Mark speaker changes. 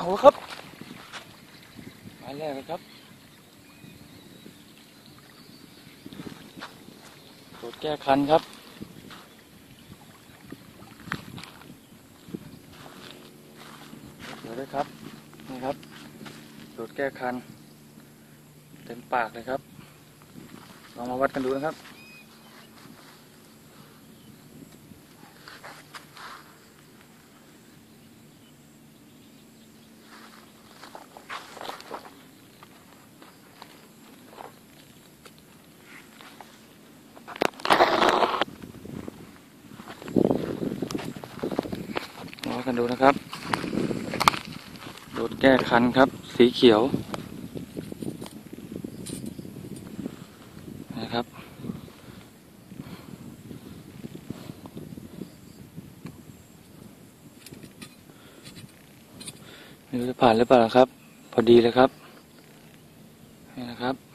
Speaker 1: เอาละครับหมายแรกเลยครับตรวจแก้คันครับเดี๋ยวด้วยครับ นี่ครับตรวจแก้คัน เต็มปากเลยครับ ลองมาวัดกันดูนะครับ กันดูนะครับรวจแก้คันครับ สีเขียว นะครับ ไม่รู้จะผ่านหรือเปล่าครับ พอดีเลยครับ นี่นะครับ